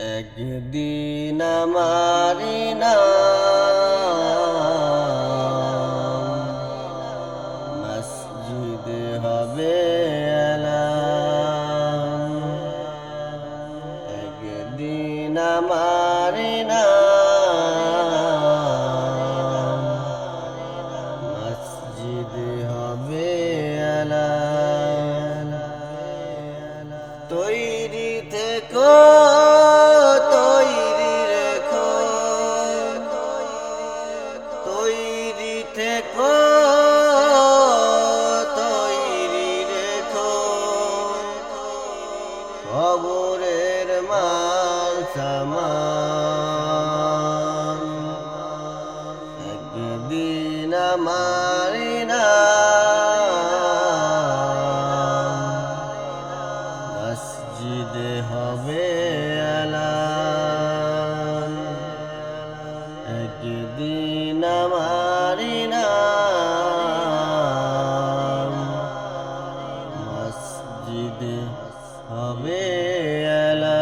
একদিন আমারি মসজিদ হবে একদিন আমারি মসজিদ হবে তৈরি থেকো থেকো তৈরি রেখো। খবরের মাল সামান। একদিন না। মসজিদ হবে আলাম একদিন हमें अला